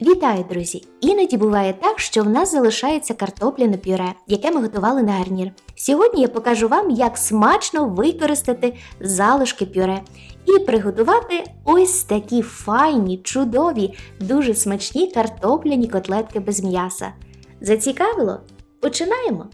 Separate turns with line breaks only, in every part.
Вітаю, друзі! Іноді буває так, що в нас залишається картопляне пюре, яке ми готували на гарнір. Сьогодні я покажу вам, як смачно використати залишки пюре і приготувати ось такі файні, чудові, дуже смачні картопляні котлетки без м'яса. Зацікавило? Починаємо!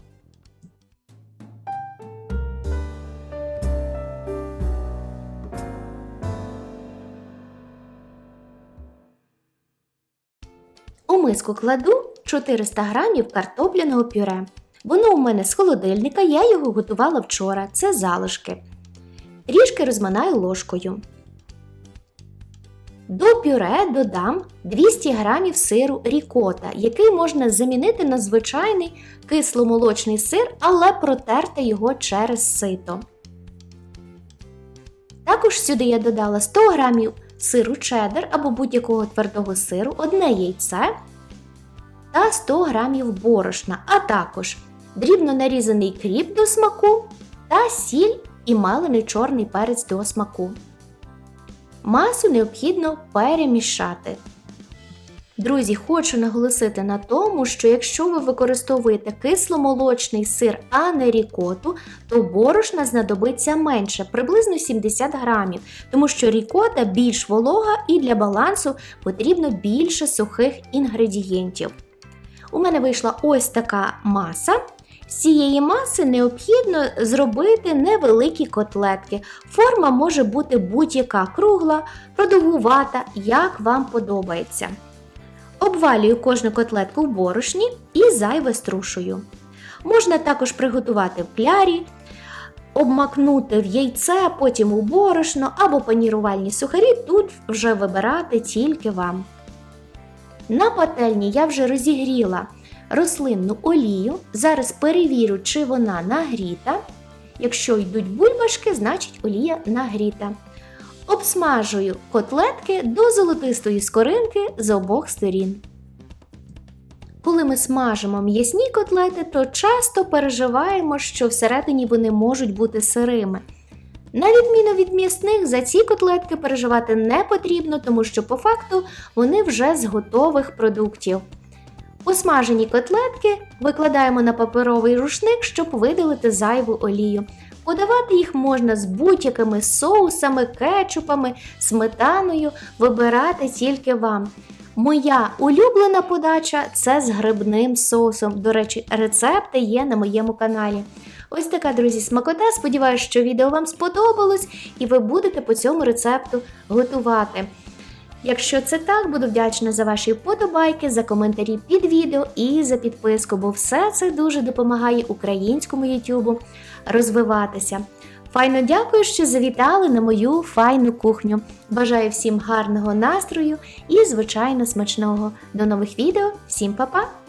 У миску кладу 400 грамів картопляного пюре. Воно у мене з холодильника, я його готувала вчора, це залишки. Трішки розминаю ложкою. До пюре додам 200 грамів сиру рікота, який можна замінити на звичайний кисломолочний сир, але протерти його через сито. Також сюди я додала 100 грамів сиру чеддер або будь-якого твердого сиру, одне яйце та 100 грамів борошна, а також дрібно нарізаний кріп до смаку та сіль і малений чорний перець до смаку. Масу необхідно перемішати. Друзі, хочу наголосити на тому, що якщо ви використовуєте кисломолочний сир, а не рікоту, то борошна знадобиться менше, приблизно 70 грамів, тому що рікота більш волога і для балансу потрібно більше сухих інгредієнтів. У мене вийшла ось така маса. З цієї маси необхідно зробити невеликі котлетки. Форма може бути будь-яка кругла, продовгувата, як вам подобається. Обвалюю кожну котлетку в борошні і зайве струшую. Можна також приготувати в клярі, обмакнути в яйце, потім у борошно або панірувальні сухарі, тут вже вибирати тільки вам. На пательні я вже розігріла рослинну олію. Зараз перевірю, чи вона нагріта. Якщо йдуть бульбашки, значить олія нагріта. Обсмажую котлетки до золотистої скоринки з обох сторін. Коли ми смажимо м'ясні котлети, то часто переживаємо, що всередині вони можуть бути сирими. На відміну від м'ясних, за ці котлетки переживати не потрібно, тому що по факту вони вже з готових продуктів. Посмажені котлетки викладаємо на паперовий рушник, щоб видалити зайву олію. Подавати їх можна з будь-якими соусами, кетчупами, сметаною, вибирати тільки вам. Моя улюблена подача це з грибним соусом. До речі, рецепти є на моєму каналі. Ось така, друзі, смакота. Сподіваюся, що відео вам сподобалось і ви будете по цьому рецепту готувати. Якщо це так, буду вдячна за ваші вподобайки, за коментарі під відео і за підписку, бо все це дуже допомагає українському Ютубу розвиватися. Файно дякую, що завітали на мою файну кухню. Бажаю всім гарного настрою і, звичайно, смачного. До нових відео. Всім па-па!